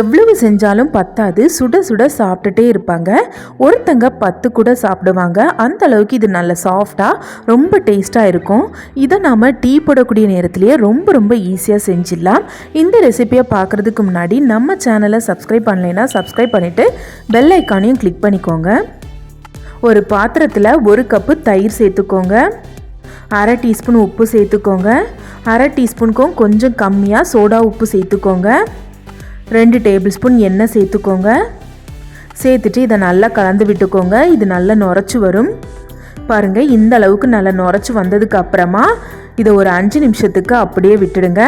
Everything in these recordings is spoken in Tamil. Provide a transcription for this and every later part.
எவ்வளவு செஞ்சாலும் பத்தாது சுட சுட சாப்பிட்டுட்டே இருப்பாங்க. ஒருத்தங்க பத்து கூட சாப்பிடுவாங்க. அந்த அளவுக்கு இது நல்ல சாஃப்டாக ரொம்ப டேஸ்ட்டாக இருக்கும். இதை நாம் டீ போடக்கூடிய நேரத்திலேயே ரொம்ப ரொம்ப ஈஸியாக செஞ்சிடலாம். இந்த ரெசிபியை பார்க்குறதுக்கு முன்னாடி நம்ம சேனலை சப்ஸ்கிரைப் பண்ணலைன்னா சப்ஸ்கிரைப் பண்ணிவிட்டு பெல் ஐக்கானையும் கிளிக் பண்ணிக்கோங்க. ஒரு பாத்திரத்தில் ஒரு கப்பு தயிர் சேர்த்துக்கோங்க. அரை டீஸ்பூன் உப்பு சேர்த்துக்கோங்க. அரை டீஸ்பூனுக்கும் கொஞ்சம் கம்மியாக சோடா உப்பு சேர்த்துக்கோங்க. ரெண்டு டேபிள் ஸ்பூன் எண்ணெய் சேர்த்துக்கோங்க. சேர்த்துட்டு இதை நல்லா கலந்து விட்டுக்கோங்க. இது நல்லா நுரைச்சி வரும். பாருங்கள் இந்த அளவுக்கு நல்லா நுரைச்சி வந்ததுக்கு அப்புறமா இதை ஒரு அஞ்சு நிமிஷத்துக்கு அப்படியே விட்டுடுங்க.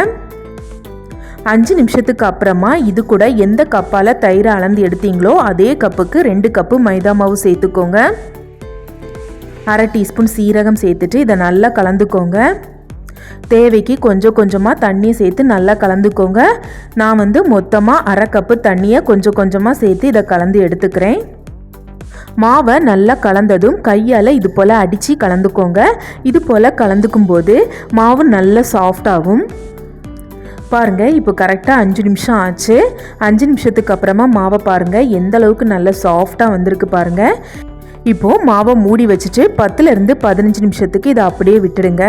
அஞ்சு நிமிஷத்துக்கு அப்புறமா இது கூட எந்த கப்பால் தயிரை அளந்து எடுத்தீங்களோ அதே கப்புக்கு ரெண்டு கப்பு மைதா மாவு சேர்த்துக்கோங்க. அரை டீஸ்பூன் சீரகம் சேர்த்துட்டு இதை நல்லா கலந்துக்கோங்க. தேவைக்கு கொஞ்சம் கொஞ்சமாக தண்ணி சேர்த்து நல்லா கலந்துக்கோங்க. நான் வந்து மொத்தமாக அரை கப்பு தண்ணியை கொஞ்சம் கொஞ்சமாக சேர்த்து இதை கலந்து எடுத்துக்கிறேன். மாவை நல்லா கலந்ததும் கையால் இது போல் அடித்து கலந்துக்கோங்க. இது போல் கலந்துக்கும் போது மாவு நல்ல சாஃப்டாகும் பாருங்கள் இப்போ கரெக்டாக அஞ்சு நிமிஷம் ஆச்சு. அஞ்சு நிமிஷத்துக்கு அப்புறமா மாவை பாருங்கள் எந்த அளவுக்கு நல்ல சாஃப்டாக வந்திருக்கு பாருங்கள் இப்போது மாவை மூடி வச்சுட்டு பத்துலேருந்து பதினஞ்சு நிமிஷத்துக்கு இதை அப்படியே விட்டுடுங்க.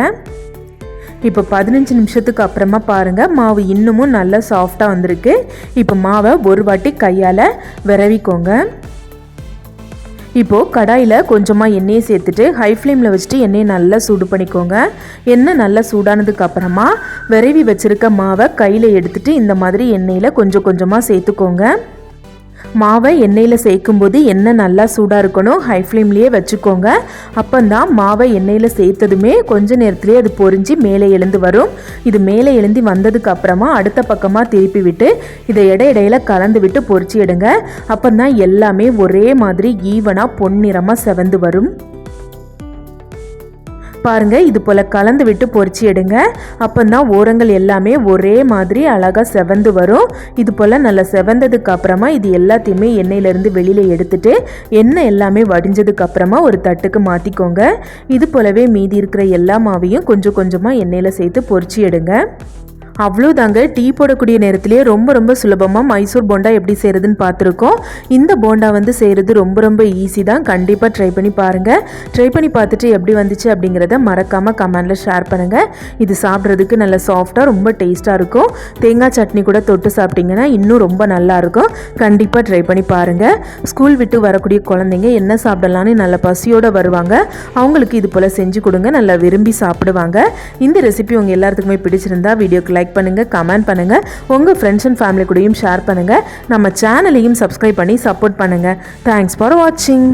இப்போ பதினஞ்சு நிமிஷத்துக்கு அப்புறமா பாருங்கள் மாவு இன்னமும் நல்லா சாஃப்டாக வந்திருக்கு. இப்போ மாவை ஒரு வாட்டி கையால் விரவிக்கோங்க. இப்போது கடாயில் கொஞ்சமாக எண்ணெயை சேர்த்துட்டு ஹை ஃப்ளேமில் வச்சுட்டு எண்ணெயை நல்லா சூடு பண்ணிக்கோங்க. எண்ணெய் நல்லா சூடானதுக்கு அப்புறமா விரவி வச்சுருக்க மாவை கையில் எடுத்துகிட்டு இந்த மாதிரி எண்ணெயில் கொஞ்சம் கொஞ்சமாக சேர்த்துக்கோங்க. மாவை எண்ணெயில் சேர்க்கும்போது எண்ணெய் நல்லா சூடாக இருக்கணும். ஹை ஃப்ளேம்லேயே வச்சுக்கோங்க. அப்போந்தான் மாவை எண்ணெயில் சேர்த்ததுமே கொஞ்ச நேரத்துலேயே அது பொறிஞ்சு மேலே எழுந்து வரும். இது மேலே எழுந்தி வந்ததுக்கு அப்புறமா அடுத்த பக்கமாக திருப்பி விட்டு இதை இடையிடையில் கலந்து விட்டு பொறிச்சு எடுங்க. அப்போ தான் எல்லாமே ஒரே மாதிரி ஈவனாக பொன்னிறமாக செவந்து வரும். பாருங்கள் இது போல் கலந்து விட்டு பொறிச்சு எடுங்க. அப்போ தான் ஓரங்கள் எல்லாமே ஒரே மாதிரி அழகாக செவந்து வரும். இது போல் நல்லா செவந்ததுக்கு அப்புறமா இது எல்லாத்தையுமே எண்ணெயிலேருந்து வெளியில் எடுத்துட்டு எண்ணெய் எல்லாமே வடிஞ்சதுக்கு அப்புறமா ஒரு தட்டுக்கு மாற்றிக்கோங்க இது போலவே மீதி இருக்கிற எல்லா மாவையும் கொஞ்சம் கொஞ்சமாக எண்ணெயில் சேர்த்து பொறிச்சு எடுங்க. அவ்வளோதாங்க. டீ போடக்கூடிய நேரத்திலேயே ரொம்ப ரொம்ப சுலபமாக மைசூர் போண்டா எப்படி செய்கிறதுன்னு பார்த்துருக்கோம். இந்த போண்டா வந்து செய்கிறது ரொம்ப ரொம்ப ஈஸி தான். கண்டிப்பாக ட்ரை பண்ணி பாருங்கள் ட்ரை பண்ணி பார்த்துட்டு எப்படி வந்துச்சு அப்படிங்கிறத மறக்காமல் கமெண்டில் ஷேர் பண்ணுங்கள் இது சாப்பிட்றதுக்கு நல்ல சாஃப்டாக ரொம்ப டேஸ்ட்டாக இருக்கும். தேங்காய் சட்னி கூட தொட்டு சாப்பிட்டிங்கன்னா இன்னும் ரொம்ப நல்லாயிருக்கும் கண்டிப்பாக ட்ரை பண்ணி பாருங்கள் ஸ்கூல் விட்டு வரக்கூடிய குழந்தைங்க என்ன சாப்பிடலான்னு நல்ல பசியோடு வருவாங்க. அவங்களுக்கு இது போல் செஞ்சு கொடுங்க. நல்லா விரும்பி சாப்பிடுவாங்க. இந்த ரெசிபி உங்கள் எல்லாத்துக்குமே பிடிச்சிருந்தா வீடியோக்கு லைக் லைக் பண்ணுங்கள் கமெண்ட் பண்ணுங்கள் உங்கள் ஃப்ரெண்ட்ஸ் அண்ட் ஃபேமிலி கூடயும் ஷேர் பண்ணுங்கள் நம்ம சேனலையும் சப்ஸ்கிரைப் பண்ணி சப்போர்ட் பண்ணுங்கள் தேங்க்ஸ் ஃபார் வாட்சிங்